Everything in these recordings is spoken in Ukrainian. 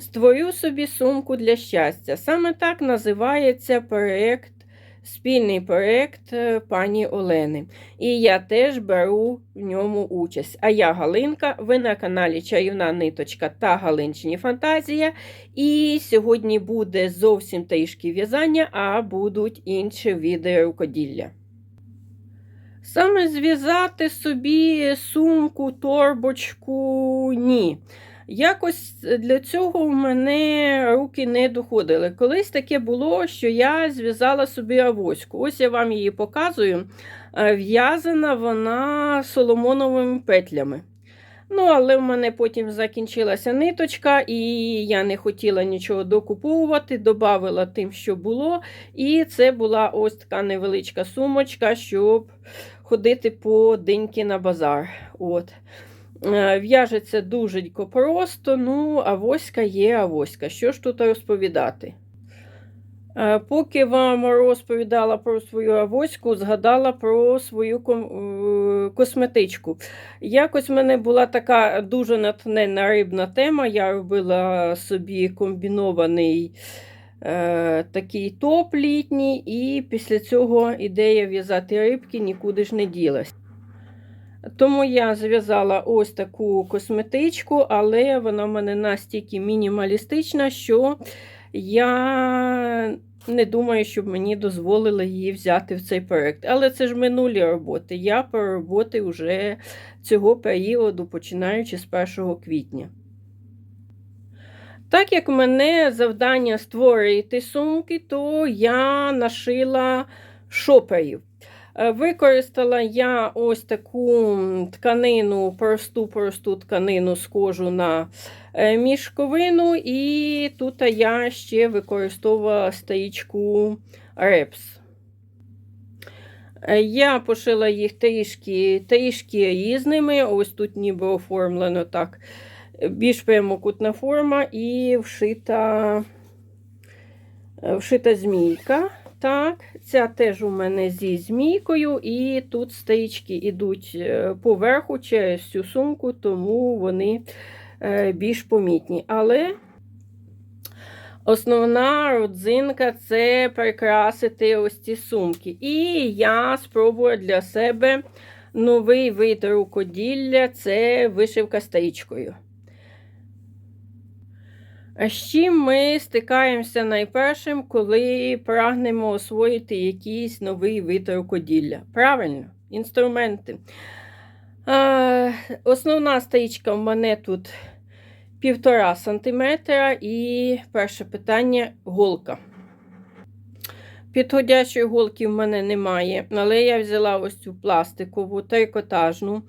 Створю собі сумку для щастя. Саме так називається проєкт, спільний проєкт е, пані Олени. І я теж беру в ньому участь. А я Галинка, ви на каналі Чарівна Ниточка та Галинчині Фантазія. І сьогодні буде зовсім трішки в'язання, а будуть інші відео рукоділля. Саме зв'язати собі сумку, торбочку ні. Якось для цього в мене руки не доходили. Колись таке було, що я зв'язала собі авоську. Ось я вам її показую. Е, В'язана вона соломоновими петлями. Ну, але в мене потім закінчилася ниточка, і я не хотіла нічого докуповувати, додавила тим, що було. І це була ось така невеличка сумочка, щоб ходити по деньки на базар. От. Е, В'яжеться дуже просто, ну, авоська є авоська. Що ж тут розповідати? Е, Поки вам розповідала про свою авоську, згадала про свою е, косметичку. Якось в мене була така дуже натхненна рибна тема. Я робила собі комбінований е, такий топ літній, і після цього ідея в'язати рибки нікуди ж не ділась. Тому я зв'язала ось таку косметичку, але вона в мене настільки мінімалістична, що я не думаю, щоб мені дозволили її взяти в цей проєкт. Але це ж минулі роботи. Я про роботи вже цього періоду, починаючи з 1 квітня. Так як мене завдання створити сумки, то я нашила шоперів. Е, Використала я ось таку тканину, просту просту тканину схожу на е, мішковину, і тут я ще використовувала стаїчку репс. Е, Я пошила їх трішки, трішки різними. Ось тут ніби оформлено так. Більш прямокутна форма і вшита, вшита змійка. Так, ця теж у мене зі змійкою, і тут стаєчки йдуть е, поверху через цю сумку, тому вони е, більш помітні. Але основна родзинка це прикрасити ось ці сумки. І я спробую для себе новий вид рукоділля це вишивка стаєчкою. А з чим ми стикаємося найпершим, коли прагнемо освоїти якийсь новий вид рукоділля? Правильно, інструменти. А, Основна стаїчка в мене тут півтора сантиметра, і перше питання голка. Підходящої голки в мене немає, але я взяла ось цю пластикову трикотажну.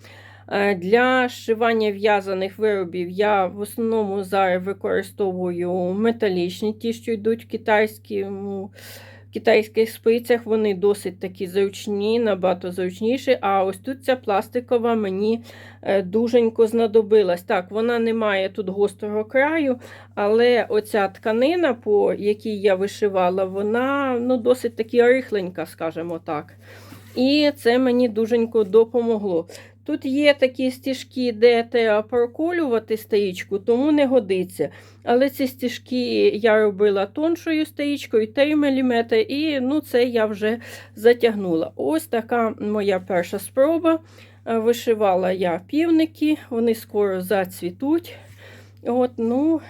Е, Для зшивання в'язаних виробів я в основному зараз використовую металічні, ті, що йдуть в китайському, в китайських спицях. Вони досить такі зручні, набагато зручніші. А ось тут ця пластикова мені е, дуженько знадобилась. Так, вона не має тут гострого краю, але оця тканина, по якій я вишивала, вона ну, досить таки рихленька, скажімо так. І це мені дуженько допомогло. Тут є такі стіжки, де треба проколювати стаїчку, тому не годиться. Але ці стіжки я робила тоншою стаїчкою 3 мм, і ну, це я вже затягнула. Ось така моя перша спроба. Е, Вишивала я півники, вони скоро зацвітуть. От, ну,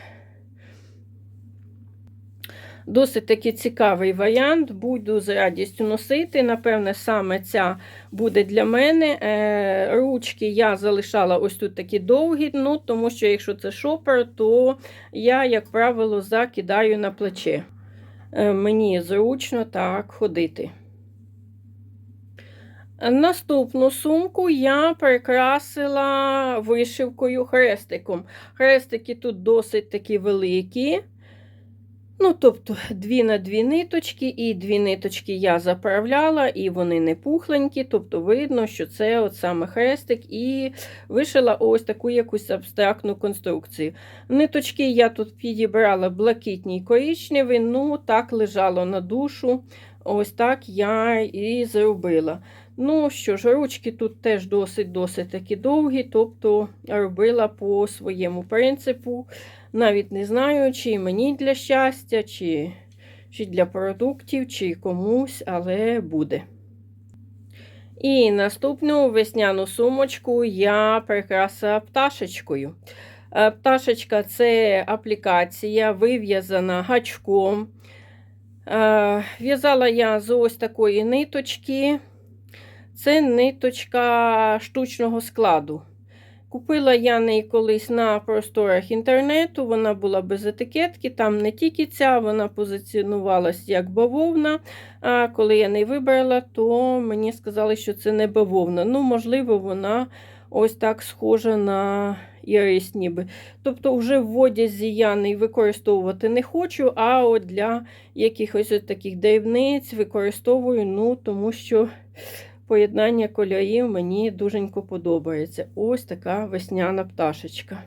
Досить таки цікавий варіант, буду з радістю носити. Напевне, саме ця буде для мене. Е, Ручки я залишала ось тут такі довгі, ну, тому що, якщо це шопер, то я, як правило, закидаю на плече. Е, Мені зручно так ходити. Наступну сумку я прикрасила вишивкою хрестиком. Хрестики тут досить такі великі. Ну, тобто, дві на дві ниточки, і дві ниточки я заправляла, і вони не пухленькі, тобто видно, що це от саме хрестик, і вишила ось таку якусь абстрактну конструкцію. Ниточки я тут підібрала блакитні і коричневі, ну так лежало на душу. Ось так я і зробила. Ну що ж, ручки тут теж досить-досить такі довгі, тобто робила по своєму принципу. Навіть не знаю, чи мені для щастя, чи, чи для продуктів, чи комусь, але буде. І наступну весняну сумочку я прикрасила пташечкою. Е, Пташечка це аплікація, вив'язана гачком. Е, В'язала я з ось такої ниточки. Це ниточка штучного складу. Купила я неї колись на просторах інтернету, вона була без етикетки, там не тільки ця, вона позиціонувалась як бавовна. А коли я не вибрала, то мені сказали, що це не бавовна. Ну, можливо, вона ось так схожа на ірис ніби. Тобто, вже в одязі я не використовувати не хочу, а от для якихось от таких дрібниць використовую, ну, тому що поєднання кольорів мені дуженько подобається. Ось така весняна пташечка.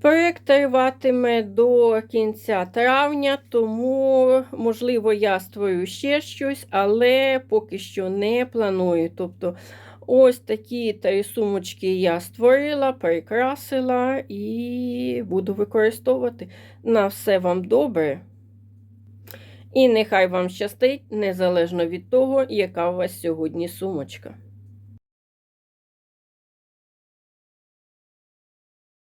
Проєкт триватиме до кінця травня, тому, можливо, я створю ще щось, але поки що не планую. Тобто, ось такі три сумочки я створила, прикрасила і буду використовувати. На все вам добре. І нехай вам щастить, незалежно від того, яка у вас сьогодні сумочка.